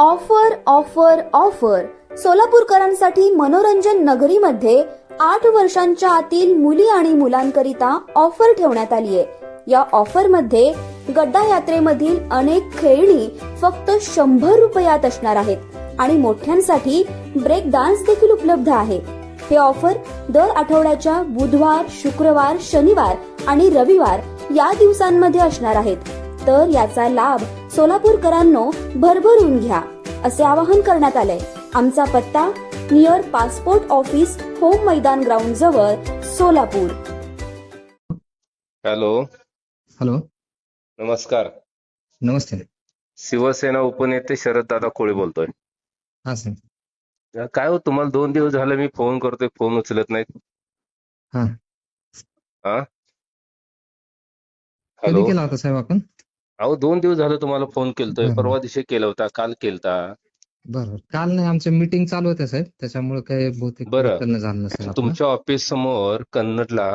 Offer offer offer. सोलापूरकरांसाठी मनोरंजन नगरीमध्ये आठ वर्षांच्या आतील मुली आणि मुलांकरिता ऑफर ठेवण्यात आली आहे. या ऑफरमध्ये गड्डा यात्रेमधील अनेक खेळणी फक्त शंभर रुपयात असणार आहेत आणि मोठ्यांसाठी ब्रेक डान्स देखील उपलब्ध आहे. हे ऑफर दर आठवड्याच्या बुधवार शुक्रवार शनिवार आणि रविवार या दिवसांमध्ये असणार आहेत. तर याचा लाभ सोलापूरकरांनो भरभरून घ्या असे आवाहन करण्यात आले आमचा पत्ता near passport office Home Maidan ground जवळ सोलापूर. हॅलो. हॅलो. नमस्कार. नमस्ते. शिवसेना उपनेते शरददादा कोळी बोलतोय. हा सर. काय हो तुम्हाला दोन दिवस झाले मी फोन करतोय फोन उचलत नाहीत. हा. हा कधी हॅलो. केला होता साहेब आपण? अहो दोन दिवस झालं तुम्हाला फोन केलतोय. परवा दिवशी केला होता काल केलता बरोबर काल नाही आमच्या मीटिंग चालू होत्या साहेब त्याच्यामुळे काही बहुतेक बरं. झालं नसेल. तुमच्या ऑफिस समोर कन्नडला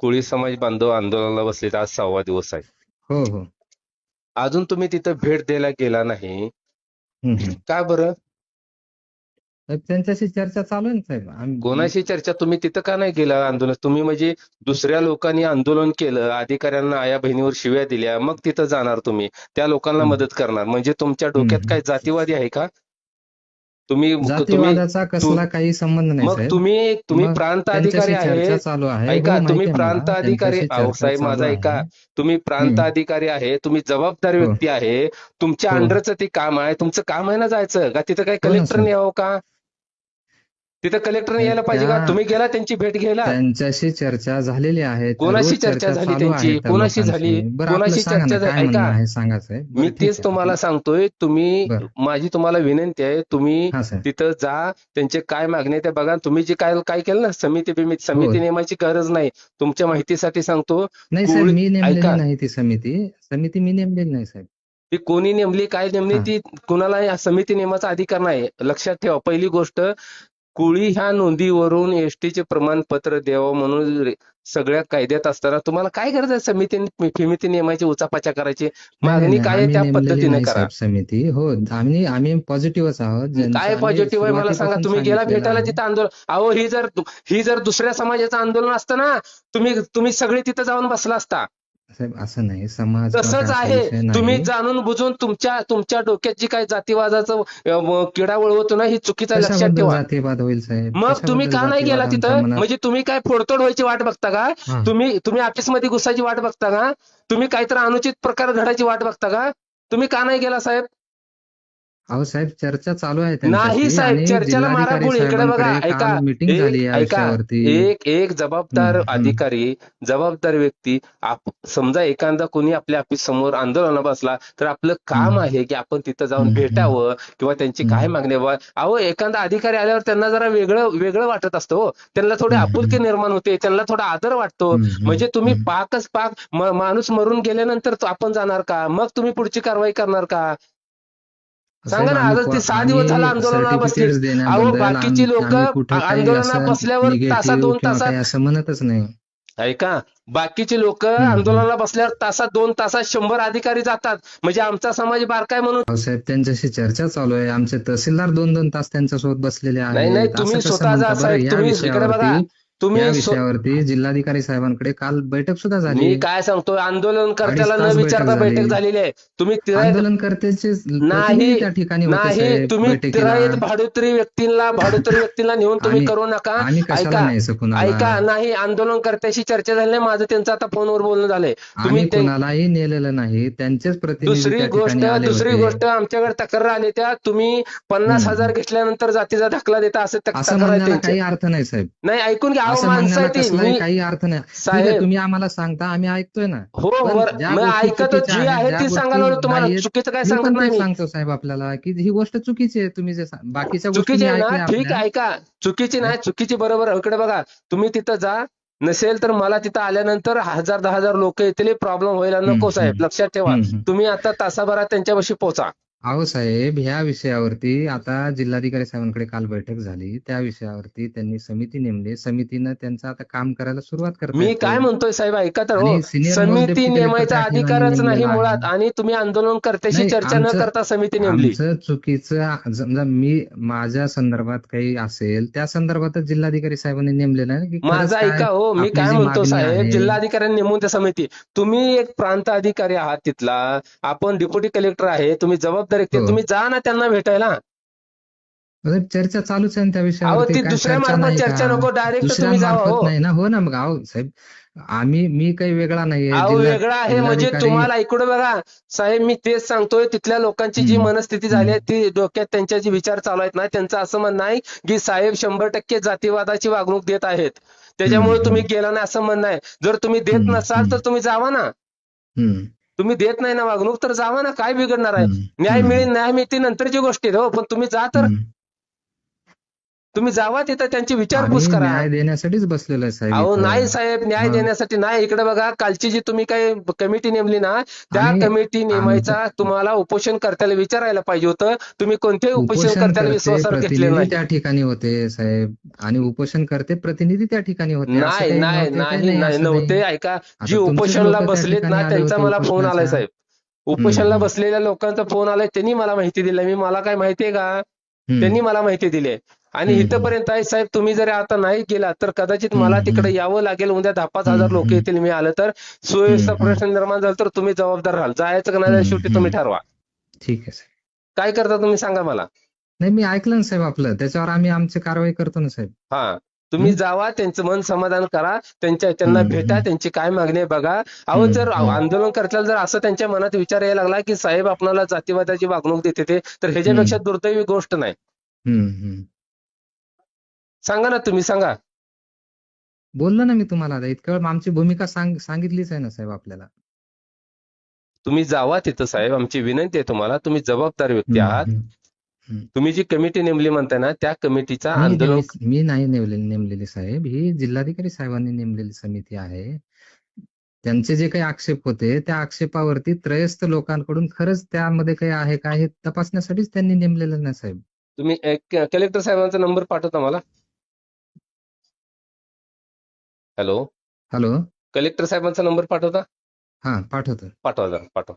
कोळी समाज बांधव आंदोलनाला बसले आज सहावा दिवस आहे हो हो अजून तुम्ही तिथं भेट द्यायला गेला नाही. का बरं त्यांच्याशी चर्चा चालू आहे ना साहेब आम्ही- कोणाशी चर्चा तुम्ही तिथं का नाही गेला आंदोलन तुम्ही म्हणजे दुसऱ्या लोकांनी आंदोलन केलं अधिकाऱ्यांना आया बहिणीवर शिव्या दिल्या मग तिथं जाणार तुम्ही त्या लोकांना हम्म. मदत करणार म्हणजे तुमच्या डोक्यात हम्म. काय जातीवादी आहे का तुम्ही तुम्ही जातीवादाचा कसला काही संबंध नाही मग साहेब तुम्ही तुम्ही मग प्रांत अधिकारी आहे चर्चा चालू आहे ऐका हो, तुम्ही प्रांत. अधिकारी त्यांच्याशी अहो चर्चा साहेब माझा ऐका. तुम्ही प्रांत हम्म. अधिकारी आहे तुम्ही जबाबदार हो. व्यक्ती आहे तुमच्या हो. अंडरचं ते काम आहे तुमचं काम आहे ना जायचं का तिथं काय हो ना, कलेक्टरने सर. यावं का तिथं कलेक्टरने यायला पाहिजे का तुम्ही गेला त्यांची भेट घ्यायला त्यांच्याशी चर्चा झालेली आहे कोणाशी चर्चा झाली त्यांची? कोणाशी. झाली? कोणाशी चर्चा झाली? ऐका. मी तेच. तुम्हाला सांगतोय तुम्ही. माझी तुम्हाला विनंती आहे तुम्ही तिथं जा त्यांचे काय मागणी ते बघा तुम्ही जे काय काय केलं ना समिती बिमिती समिती हो. नेमायची गरज नाही तुमच्या माहितीसाठी सांगतो नाही मी नेमलेली. नाही ती समिती समिती मी नेमलेली नाही साहेब ती कोणी नेमली काय नेमली. ती कुणाला समिती नेमाचा अधिकार नाही लक्षात ठेवा पहिली गोष्ट कुळी ह्या नोंदीवरून एसटीचे प्रमाणपत्र द्यावं म्हणून सगळ्या कायद्यात असताना तुम्हाला काय गरज आहे? समिती समिती नेमायची उचापाच्या करायची? मागणी काय त्या पद्धतीने करा. समिती. हो आम्ही आम्ही पॉझिटिव्हच आहोत. काय पॉझिटिव्ह आहे मला सांगा तुम्ही गेला भेटायला. तिथं आंदोलन. अहो ही जर ही जर दुसऱ्या समाजाचं आंदोलन असतं ना तुम्ही तुम्ही सगळे तिथं जाऊन बसला असता. साहेब असं नाही. समाज तसंच आहे. तुम्ही जाणून बुजून तुमच्या तुमच्या डोक्यात जी काही जातीवादाचं किडा वळवतो ना ही चुकीचा लक्षात ठेवा. जातीवाद होईल साहेब? मग तुम्ही का नाही गेला तिथं? म्हणजे तुम्ही काय फोडतोड व्हायची वाट बघता का. तुम्ही तुम्ही ऑफिसमध्ये घुसायची वाट बघता का? तुम्ही काहीतरी अनुचित प्रकार घडायची वाट बघता का? तुम्ही का नाही गेला साहेब? अहो साहेब चर्चा चालू आहे नाही साहेब चर्चेला मारा इकडे बघा ऐका मीटिंग एक- झाली ऐका एक एक जबाबदार. अधिकारी जबाबदार व्यक्ती समजा एखादा कोणी आपल्या ऑफिस समोर आंदोलना बसला तर आपलं काम. आहे की आपण तिथं जाऊन भेटावं किंवा त्यांची. काय मागणी बुवा. अहो एखादा अधिकारी आल्यावर त्यांना जरा वेगळं वेगळं वाटत असतं हो त्यांना थोडी आपुलकी. निर्माण होते त्यांना थोडा आदर वाटतो म्हणजे तुम्ही. पाकच पाक माणूस मरून गेल्यानंतर आपण जाणार का मग तुम्ही पुढची कारवाई करणार का सांगा ना, आज ते सहा दिवस झालं आंदोलनाला बसले. अहो बाकीची लोक आंदोलनात असं बसल्यावर तासा दोन तासात असं म्हणतच नाही. ऐका बाकीचे लोक. आंदोलनाला बसल्यावर तासात दोन तासात शंभर अधिकारी जातात. म्हणजे आमचा समाज बारकाय म्हणून साहेब त्यांच्याशी चर्चा चालू आहे. आमचे तहसीलदार दोन दोन तास त्यांच्यासोबत बसलेले आहेत नाही तुम्ही स्वतः जा? साहेब. तुम्ही इकडे बघा. या तुम्ही स्व- विषयावरती जिल्हाधिकारी साहेबांकडे काल बैठक सुद्धा झाली. मी काय सांगतोय आंदोलनकर्त्याला अडीच न विचारता बैठक बैठक झाली. झालेली आहे. तुम्ही तिरायत आंदोलनकर्त्याचे नाही त्या ठिकाणी नाही तुम्ही तिरायत भाडोत्री व्यक्तींना भाडोत्री व्यक्तींना नेऊन तुम्ही करू नका. ऐका. ऐका नाही आंदोलनकर्त्याशी चर्चा झाली नाही. माझं त्यांचं आता फोनवर बोलणं झालंय. तुम्ही कुणालाही नेलेलं नाही. त्यांचेच प्रतिनिधी दुसरी गोष्ट दुसरी गोष्ट आमच्याकडे तक्रार आली त्या तुम्ही पन्नास. हजार घेतल्यानंतर जातीचा दाखला देता असं तक- असं तक्रार. काही अर्थ नाही साहेब. नाही ऐकून घ्या. असं माणसं कसलाही काही अर्थ नाही. तुम्ही आम्हाला सांगता आम्ही ऐकतोय ना. हो ऐकतो जी आहे ती सांगायला तुम्हाला चुकीचं काय सांगत नाही. सांगतो साहेब आपल्याला की ही गोष्ट चुकीची आहे तुम्ही जे बाकीच्या चुकीची ना ठीक ऐका. चुकीची नाही चुकीची बरोबर. इकडे बघा तुम्ही तिथं जा. नसेल तर मला तिथं आल्यानंतर हजार दहा हजार लोक येतील प्रॉब्लेम व्हायला नको साहेब. लक्षात ठेवा. तुम्ही आता तासाभरात त्यांच्यापाशी पोहोचा अहो साहेब ह्या विषयावरती आता जिल्हाधिकारी साहेबांकडे काल बैठक झाली. त्या विषयावरती त्यांनी समिती नेमली. समितीनं त्यांचं आता काम करायला सुरुवात करता मी. काय म्हणतोय साहेब? ऐका तर हो. समिती नेमायचा अधिकारच नाही मुळात. आणि तुम्ही आंदोलनकर्त्याशी नाही, चर्चा न करता समिती नेमली. चुकीचं समजा मी माझ्या संदर्भात काही असेल त्या संदर्भातच जिल्हाधिकारी साहेबांनी नेमलेलं आहे माझा ऐका हो. मी काय म्हणतो साहेब? जिल्हाधिकाऱ्यांनी नेमून त्या समिती. तुम्ही एक प्रांत अधिकारी आहात तिथला. आपण डेप्युटी कलेक्टर आहे. तुम्ही जबाबदारी हो. तुम्ही जा ना त्यांना भेटायला. चर्चा चालूच आहे त्या ती काय दुसऱ्या मार्फत नाही चर्चा? नको डायरेक्ट तुम्ही जावा हो. नाही ना? हो ना मग अहो साहेब आम्ही मी काही वेगळा जिल्हा- वेगळा आहे म्हणजे तुम्हाला इकडे बघा साहेब मी तेच सांगतोय तिथल्या लोकांची जी. मनस्थिती झाली आहे ती डोक्यात त्यांच्या जे विचार चालू आहेत ना त्यांचं असं म्हणणं आहे की साहेब शंभर टक्के जातीवादाची वागणूक देत आहेत. त्याच्यामुळे. तुम्ही गेला नाही असं म्हणणं आहे. जर तुम्ही देत. नसाल तर तुम्ही जावा ना. तुम्ही देत नाही ना वागणूक तर जावा ना काय बिघडणार आहे? न्याय मिळेल न्याय मिळते नंतरची गोष्ट आहे हो. पण तुम्ही जा तर. तुम्ही जावा तिथं त्यांची विचारपूस करा न्याय देण्यासाठीच बसलेलो आहे साहेब अहो. नाही साहेब न्याय. देण्यासाठी नाही इकडे बघा कालची जी तुम्ही काही कमिटी नेमली ना त्या कमिटी नेमायचा तुम्हाला उपोषण कर्त्याला विचारायला पाहिजे होतं तुम्ही कोणत्याही उपोषण उपोषणकर्ते विश्वासावर घेतलेलं प्रतिनिधी नाही त्या ठिकाणी होते साहेब आणि उपोषण करते प्रतिनिधी त्या ठिकाणी होते नाही नाही नाही नव्हते. ऐका जी उपोषणला बसलेत ना त्यांचा मला फोन आलाय. साहेब उपोषणला. बसलेल्या लोकांचा फोन आलाय त्यांनी मला माहिती दिली मी मला काय माहितीये का. त्यांनी मला माहिती दिली. आणि. इथपर्यंत आहे साहेब तुम्ही जर आता नाही गेला तर कदाचित मला. तिकडे यावं लागेल उद्या दहा पाच हजार लोक. येतील मी आलं तर सुव्यवस्था प्रश्न निर्माण झाला तर तुम्ही जबाबदार राहाल जायचं का नाही शेवटी तुम्ही. ठरवा ठीक आहे साहेब काय करता तुम्ही सांगा मला नाही मी ऐकलं ना साहेब आपलं त्याच्यावर आम्ही आमची कारवाई करतो ना साहेब हा तुम्ही. जावा त्यांचं मन समाधान करा त्यांच्या त्यांना भेटा. त्यांची काय मागणी आहे बघा अहो जर. आंदोलन करताना जर असं त्यांच्या मनात विचार यायला लागला की साहेब आपल्याला जातीवादाची वागणूक देते ते तर ह्याच्यापेक्षा दुर्दैवी गोष्ट नाही. सांगा ना तुम्ही सांगा. बोललो ना मी तुम्हाला आता इतकं वेळ आमची भूमिका सांग सांगितलीच आहे ना साहेब आपल्याला. तुम्ही जावा तिथं साहेब आमची विनंती आहे तुम्हाला तुम्ही जबाबदार व्यक्ती हम्म, आहात. हम्म. तुम्ही जी कमिटी नेमली म्हणताय ना त्या कमिटीचा मी आंदोलन नेमली- मी नाही नेमलेली नेमलेली साहेब ही जिल्हाधिकारी साहेबांनी नेमलेली समिती आहे. त्यांचे जे काही आक्षेप होते त्या आक्षेपावरती त्रयस्थ लोकांकडून खरंच त्यामध्ये काही आहे का हे तपासण्यासाठीच त्यांनी नेमलेलं ना साहेब. तुम्ही कलेक्टर साहेबांचा नंबर पाठवता मला. हॅलो. हॅलो. कलेक्टर साहेबांचा नंबर पाठवता? हा पाठवतो. पाठवा जरा पाठवा.